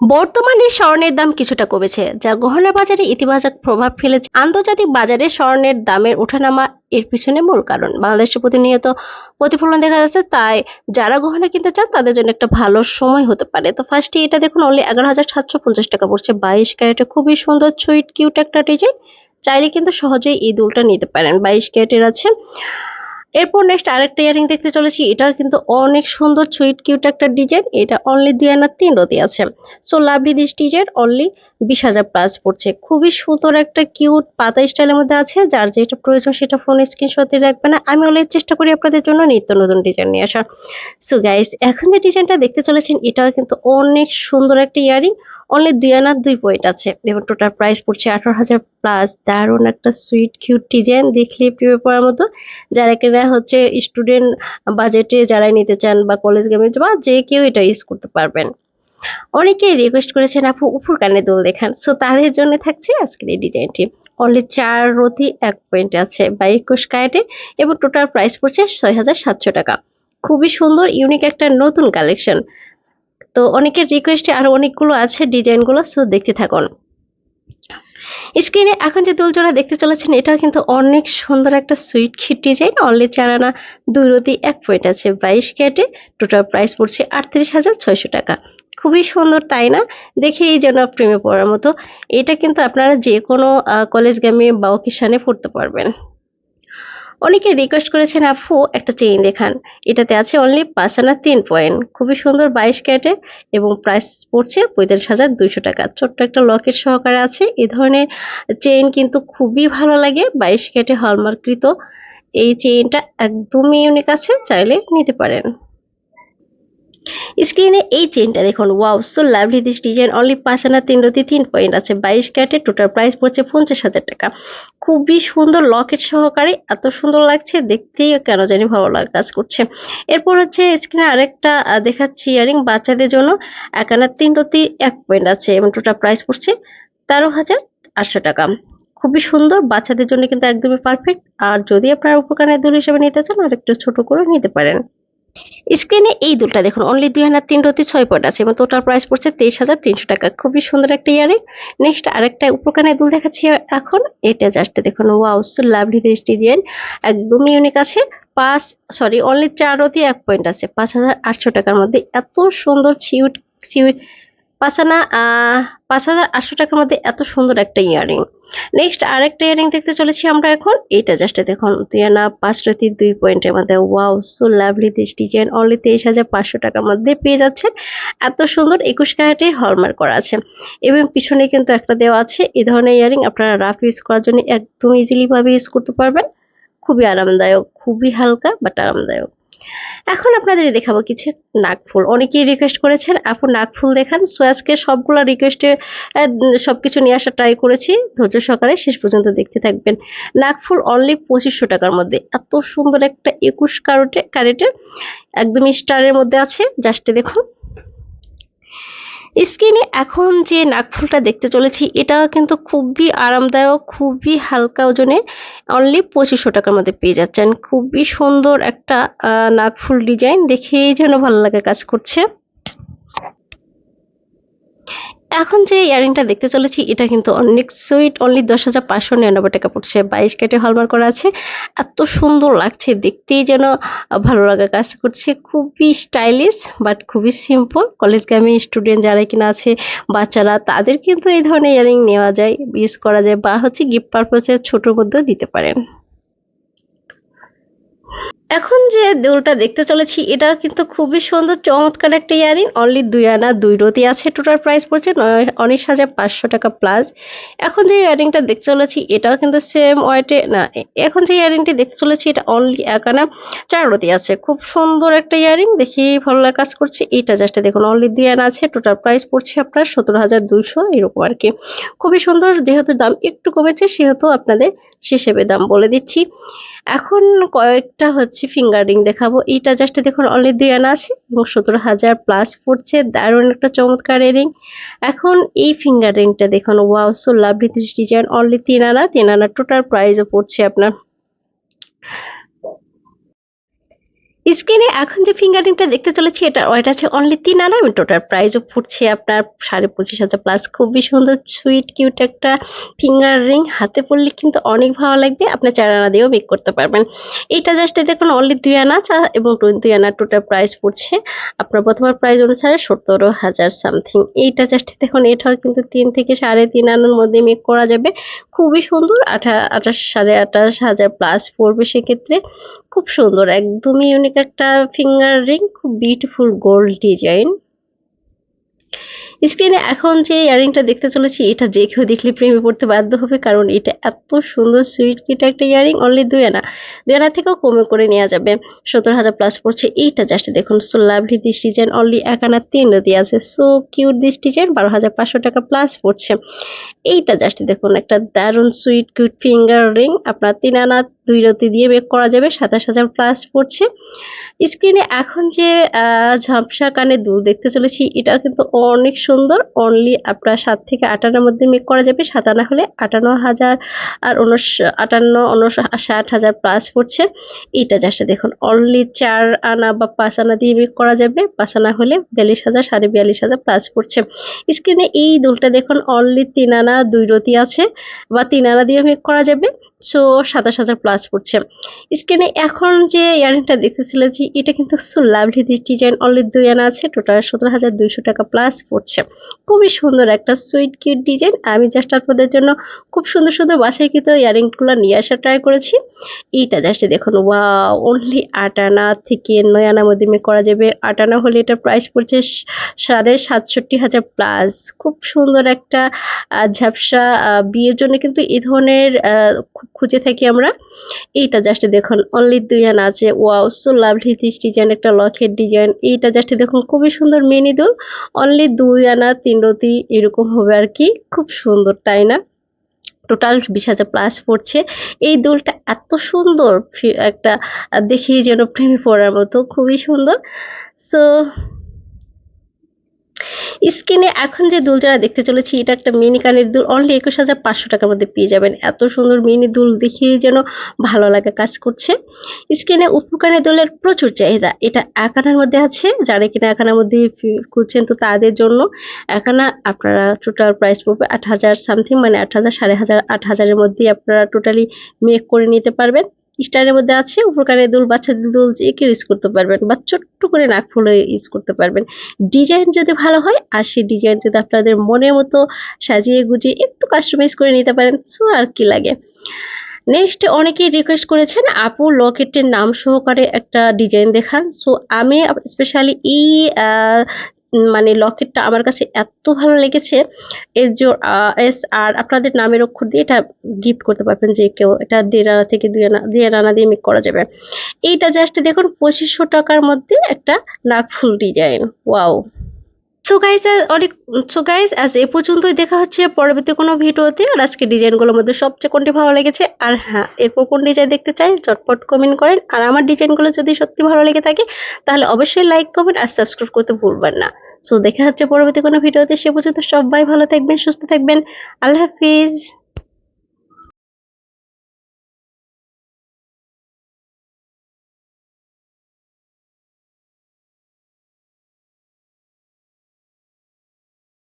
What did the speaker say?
বর্তমানে স্বর্ণের দাম কিছুটা কমেছে, যা গহনা বাজারে ইতিবাচক প্রভাব ফেলেছে। আন্তর্জাতিক বাজারে স্বর্ণের দামের ওঠানামা এর পিছনে মূল কারণ। বাংলাদেশে প্রতিনিয়ত প্রতিফলন দেখা যাচ্ছে, তাই যারা গহনা কিনতে চান, তাদের জন্য একটা ভালো সময় হতে পারে। তো ফার্স্টে এটা দেখুন অনলি এগারো হাজার সাতশো পঞ্চাশ টাকা পড়ছে। বাইশ ক্যারেটে খুবই সুন্দর সুইট কিউট একটা ডিজাইন চাইলে কিন্তু সহজেই এই দুলটা নিতে পারেন। বাইশ ক্যারেটের আছে এরপর নেক্সট আরেকটা ইয়ারিং দেখতে চলেছি, এটাও কিন্তু অনেক সুন্দর সুইট কিউট একটা ডিজাইন। এটা অনলি দুই আনার তিন রতি আছে। So lovely this design only বিশ হাজার প্লাস পড়ছে। খুবই সুন্দর একটা কিউট পাতা স্টাইলের মধ্যে আছে। যার যেটা প্রয়োজন সেটা ফোন স্ক্রিনশটে রাখবে না। আমি অলরেডি চেষ্টা করি আপনাদের জন্য নিত্য নতুন ডিজাইন নিয়ে আসা সো গাইস এখন যে ডিজাইনটা দেখতে চলেছেন, এটাও কিন্তু অনেক সুন্দর একটা ইয়ারিং। অনলি দুই আনার দুই পয়েন্ট আছে। এবং টোটাল প্রাইস পড়ছে আঠারো হাজার প্লাস দারুণ একটা সুইট কিউট ডিজাইন দেখলে প্রিয় পড়ার মতো যারা কিনা হচ্ছে স্টুডেন্ট বাজেটে যারা নিতে চান বা কলেজ গেমে বা যে কেউ এটা ইউজ করতে পারবেন। অনেকেই রিকোয়েস্ট করেছেন, আপু উপর কানে দোল দেখান। সো তাদের জন্য থাকছে আজকের এই ডিজাইনটি অনলি চার রতি এক পয়েন্ট আছে বা একুশ কায়েটে এবং টোটাল প্রাইস পড়ছে ছয় হাজার সাতশো টাকা। খুবই সুন্দর ইউনিক একটা নতুন কালেকশন তো অনেকের রিকোয়েস্টে আরও অনেকগুলো আছে ডিজাইনগুলো সো দেখতে থাকুন। স্ক্রিনে এখন যে দুলজোড়া দেখতে চলেছেন, এটাও কিন্তু অনেক সুন্দর একটা সুইট খিট ডিজাইন অনলি চারানা দুই রতি, এক পয়েন্ট আছে। বাইশ ক্যাটে টোটাল প্রাইস পড়ছে আটত্রিশ হাজার ছয়শো টাকা। খুবই সুন্দর, তাই না? দেখেই যেন প্রেমে পড়ার মতো। এটা কিন্তু আপনারা যে কোনো কলেজ গেমে বা অকেশানে পড়তে পারবেন। অনেকে রিকোয়েস্ট করেছেন, আপু, একটা চেইন দেখান। এটাতে আছে অনলি পাঁচ আনা তিন পয়েন্ট খুবই সুন্দর বাইশ ক্যারেটে এবং প্রাইস পড়ছে পঁয়তাল্লিশ হাজার দুইশো টাকা। ছোট্ট একটা লকেট সহকারে আছে। এ ধরনের চেইন কিন্তু খুবই ভালো লাগে। বাইশ ক্যারেটে হলমার্কৃত এই চেইনটা একদমই ইউনিক আছে, চাইলে নিতে পারেন। স্ক্রিনে এই চেনটা দেখুন। Wow so lovely this design only পাঁচ আনা, তিন রতি, তিন পয়েন্ট আছে। বাইশ ক্যারেটে টোটাল প্রাইস পড়ছে পঞ্চাশ হাজার টাকা। খুবই সুন্দর লকেট সহকারে এত সুন্দর লাগছে, দেখতেই কেন জানি ভালো লাগা কাজ করছে। এরপর হচ্ছে স্ক্রিনে আরেকটা দেখাচ্ছি ইয়ারিং বাচ্চাদের জন্য। এক আনা, তিন রতি, এক পয়েন্ট আছে এবং টোটাল প্রাইস পড়ছে তেরো হাজার আটশো টাকা। খুবই সুন্দর, বাচ্চাদের জন্য কিন্তু একদমই পারফেক্ট আর যদি আপনার উপকারের দুল হিসেবে নিতে চান আর একটু ছোট করে নিতে পারেন। স্ক্রিনে এই দুলটা দেখুন অনলি দুই হাজার তিন রতি ছয় পয়েন্ট আছে এবং টোটাল প্রাইস পড়ছে তেইশ হাজার তিনশো টাকা। খুবই সুন্দর একটা ইয়ারিং। নেক্সট আরেকটা উপকানে দুল দেখাচ্ছি এখন। এটা জাস্ট দেখুন ওয়াও লাভলি ডিজাইন একদমই ইউনিক আছে। পাঁচ সরি অনলি চার রতি এক পয়েন্ট আছে। পাঁচ হাজার আটশো টাকার মধ্যে এত সুন্দর সিউট সিউট পাঁচ আনা পাঁচ হাজার আটশো টাকার মধ্যে এত সুন্দর একটা ইয়ারিং। নেক্সট আরেকটা ইয়ারিং দেখতে চলেছি আমরা এখন। এটা জাস্ট দেখুন দুই আনা পাঁচ রতি দুই পয়েন্টের মধ্যে। Wow so lovely this design only তেইশ হাজার পাঁচশো টাকার মধ্যে পেয়ে যাচ্ছেন। এত সুন্দর একুশ ক্যারেটের হলমার্ক করা আছে। এবং পিছনে কিন্তু একটা দেওয়া আছে। এই ধরনের ইয়ারিং আপনারা রাফ ইউজ করার জন্য একদম ইজিলি ভাবে ইউজ করতে পারবেন। খুবই আরামদায়ক, খুবই হালকা বাট আরামদায়ক। এখন আপনাদের দেখাবো কিছু নাকফুল অনেকেই রিকোয়েস্ট করেছেন, আপু নাকফুল দেখান। সো আজকে সবগুলো রিকোয়েস্টে সব কিছু নিয়ে আসা ট্রাই করেছি। ধৈর্য সহকারে শেষ পর্যন্ত দেখতে থাকবেন। নাকফুল অনলি পঁচিশশো টাকার মধ্যে। এত সুন্দর একটা একুশ কারোটে ক্যারেটের একদমই স্টারের মধ্যে আছে। জাস্টে দেখুন। স্কিনে এখন যে নাকফুলটা দেখতে চলেছি, এটা কিন্তু খুবই আরামদায়ক, খুবই হালকা ওজনে অনলি পঁচিশশো টাকার মধ্যে পেয়ে যাচ্ছেন। খুবই সুন্দর একটা নাকফুল ডিজাইন দেখেই যেন ভালো লাগে কাজ করছে। এখন যে ইয়ারিংটা দেখতে চলেছি, এটা কিন্তু অনেক সুইট অনলি দশ হাজার পাঁচশো নিরানব্বই টাকা পড়ছে। বাইশ কেটে হলমার্ক করা আছে। এত সুন্দর লাগছে, দেখতেই যেন ভালো লাগা কাজ করছে। খুবই স্টাইলিশ বাট খুবই সিম্পল কলেজ গ্রামে স্টুডেন্ট যারা কিনা আছে, বাচ্চারা, তাদের কিন্তু এই ধরনের ইয়ারিং নেওয়া যায় ইউজ করা যায়, বা হচ্ছে গিফট পারপোজে ছোটোর মধ্যেও দিতে পারেন। এখন যে দুলটা দেখতে চলেছি, এটা কিন্তু খুবই সুন্দর, চমৎকার একটা ইয়ারিং। অনলি দুই আনা, দুই রতি আছে টোটাল প্রাইস পড়ছে উনিশ হাজার পাঁচশো টাকা প্লাস এখন যে ইয়ারিংটা দেখতে চলেছি, এটাও কিন্তু সেম ওয়েটে না এখন যে ইয়ারিংটি দেখতে চলেছি, এটা অনলি এক আনা, চার রতি আছে। খুব সুন্দর একটা ইয়ারিং দেখি ভালো লাগা, কাজ করছে। এটা জাস্ট দেখুন অনলি দুই আনা আছে টোটাল প্রাইস পড়ছে আপনার সতেরো হাজার দুইশো, এরকম আর কি। খুবই সুন্দর, যেহেতু দাম একটু কমেছে, সেহেতু আপনাদের হিসেবে দাম বলে দিচ্ছি। এখন কয়েকটা হচ্ছে ফিঙ্গার রিং দেখাবো। এটা জাস্ট দেখুন অনলি দুই আনা আছে এবং সতেরো হাজার প্লাস পড়ছে। দারুণ একটা চমৎকার রিং এখন এই ফিঙ্গার রিংটা দেখুন ওয়াও সো লাভলি ত্রিশ ডিজাইন অনলি তিন আনা। তিন আনা টোটাল প্রাইসও পড়ছে আপনার স্ক্রিনে এখন যে ফিঙ্গারিংটা দেখতে চলেছি, এটা ওইটা আছে অনলি তিন আনা এবং টোটাল প্রাইসও পড়ছে আপনার সাড়ে পঁচিশ হাজার প্লাস খুবই সুন্দর সুইট কিউট একটা ফিঙ্গার রিং হাতে পড়লে কিন্তু অনেক ভালো লাগবে। আপনি চার আনা দিয়েও মেক করতে পারবেন। এটা জাস্ট দেখুন অনলি দুই আনা চা এবং দুই আনা টোটাল প্রাইস পড়ছে আপনার প্রথমে প্রাইস অনুসারে সতেরো হাজার সামথিং এইটা জাস্ট দেখুন এটাও কিন্তু তিন থেকে সাড়ে তিন আনার মধ্যে মেক করা যাবে। খুবই সুন্দর, আঠা, আঠাশ, সাড়ে আঠাশ হাজার প্লাস পড়বে সেক্ষেত্রে। খুব সুন্দর, একদমই ইউনিক একটা ফিঙ্গার রিং খুব বিউটিফুল গোল্ড ডিজাইন স্ক্রিনে এখন যে ইয়ারিংটা দেখতে চলেছি, এটা যে কেউ দেখলে প্রেমে পড়তে বাধ্য হবে, কারণ এটা এত সুন্দর সুইট কিট একটা ইয়ারিং অনলি দুই আনা। দুই আনা থেকেও কমে করে নেওয়া যাবে। সত্তর হাজার প্লাস পড়ছে এইটা জাস্ট দেখুন so lovely this design only এক আনা তিন রতি আছে। সো কিউট দিস ডিজাইন বারো হাজার পাঁচশো টাকা প্লাস পড়ছে। এইটা জাস্ট দেখুন, একটা দারুণ সুইট কিউট ফিঙ্গার রিং আপনার তিন আনা দুই রতি দিয়ে বেক করা যাবে, সাতাশ হাজার প্লাস পড়ছে। স্ক্রিনে এখন যে ঝাপসা কানে দুল দেখতে চলেছি এটা কিন্তু অনেক সুন্দর। অনলি আপনার সাত থেকে আটান্নর মধ্যে মেক করা যাবে, সাতান্ন হলে আটান্ন হাজার আর উনষ, আটান্ন ষাট হাজার প্লাস পড়ছে। এটা জাস্ট দেখুন অনলি চার আনা বা পাঁচ আনা দিয়ে মেক করা যাবে, পাঁচ আনা হলে বিয়াল্লিশ হাজার, সাড়ে বিয়াল্লিশ হাজার প্লাস পড়ছে। স্ক্রিনে এই দুলটা দেখুন অনলি তিন আনা, দুই রতি আছে, বা তিন আনা দিয়ে মেক করা যাবে। সো সাতাশ হাজার প্লাস পড়ছে। স্ক্রিনে এখন যে ইয়ারিংটা দেখতেছিলেন যে, এটা কিন্তু লাভলি ডিজাইন অনলি দুই আনা আছে টোটাল সতেরো হাজার দুইশো টাকা প্লাস পড়ছে। খুবই সুন্দর একটা সুইট কিউট ডিজাইন আমি জাস্ট আপনাদের জন্য খুব সুন্দর সুন্দর বাসাইকৃত ইয়ারিংগুলো নিয়ে আসা ট্রাই করেছি। এইটা জাস্ট দেখুন ওয়া অনলি আট আনা থেকে নয় আনার মধ্যে করা যাবে। আট আনা হলে এটা প্রাইস পড়ছে সাড়ে সাতষট্টি হাজার প্লাস খুব সুন্দর একটা ঝাপসা বিয়ের জন্য কিন্তু এই ধরনের খুব খুঁজে থাকি আমরা। এইটা জাস্ট দেখুন অনলি দুই আনা আছে। Wow so lovely this design একটা লকেট ডিজাইন এইটা জাস্ট দেখুন, খুবই সুন্দর মিনি দুল। অনলি দুই আনা, তিন রতি এরকম হবে আর কি। খুব সুন্দর, তাই না? টোটাল বিশ হাজার প্লাস পড়ছে। এই দুলটা এত সুন্দর একটা দেখি যেন প্রেমে পড়ার মতো, খুবই সুন্দর। সো স্কিনে এখন যে দুল যারা দেখতে চলেছি, এটা একটা মিনি কানের দুল। অনলি একুশ হাজার পাঁচশো টাকার মধ্যে পেয়ে যাবেন। এত সুন্দর মিনি দুল দেখিয়ে যেন ভালো লাগে কাজ করছে। স্কিনে উপকানের দুলের প্রচুর চাহিদা। এটা একানার মধ্যে আছে। যারা কিনা একানার মধ্যে খুঁজছেন তো তাদের জন্য। একানা আপনারা টোটাল প্রাইস পড়বে আট হাজার সামথিং মানে আট হাজার, সাড়ে হাজার, আট হাজারের মধ্যেই আপনারা টোটালি মেক করে নিতে পারবেন। স্টাইলের মধ্যে আছে উপকারের দুল, বাচ্চাদের দুল, যে কেউ ইউজ করতে পারবেন বা ছোট্ট করে নাক ফুলে ইউজ করতে পারবেন। ডিজাইন যদি ভালো হয়, আর সেই ডিজাইন যদি আপনাদের মনের মতো সাজিয়ে গুজিয়ে একটু কাস্টমাইজ করে নিতে পারেন সো আর কি লাগে। নেক্সট অনেকেই রিকোয়েস্ট করেছেন, আপু লকেটের নাম সহকারে একটা ডিজাইন দেখান। সো আমি স্পেশালি এই মানে লকেটটা আমার কাছে এত ভালো লেগেছে। এর জো এস আর আপনাদের নামের অক্ষর দিয়ে এটা গিফট করতে পারবেন যে কেউ, এটা দেড় আনা থেকে দুই আনা দুই আনা দিয়ে মেক করা যাবে। এইটা জাস্ট দেখুন পঁচিশশো টাকার মধ্যে একটা নাকফুল ডিজাইন ওয়াও সো গাইস অনেক সো গাইস আজ এ পর্যন্তই দেখা হচ্ছে পরবর্তী কোনো ভিডিওতে। আর আজকে ডিজাইনগুলোর মধ্যে সবচেয়ে কোনটি ভালো লেগেছে? আর হ্যাঁ এরপর কোন ডিজাইন দেখতে চাই চটপট কমেন্ট করেন। আর আমার ডিজাইনগুলো যদি সত্যি ভালো লেগে থাকে, তাহলে অবশ্যই লাইক কমেন্ট আর সাবস্ক্রাইব করতে ভুলবেন না। সো দেখা হচ্ছে পরবর্তী কোনো ভিডিওতে। সে পর্যন্ত সবাই ভালো থাকবেন, সুস্থ থাকবেন। আল্লাহ হাফিজ।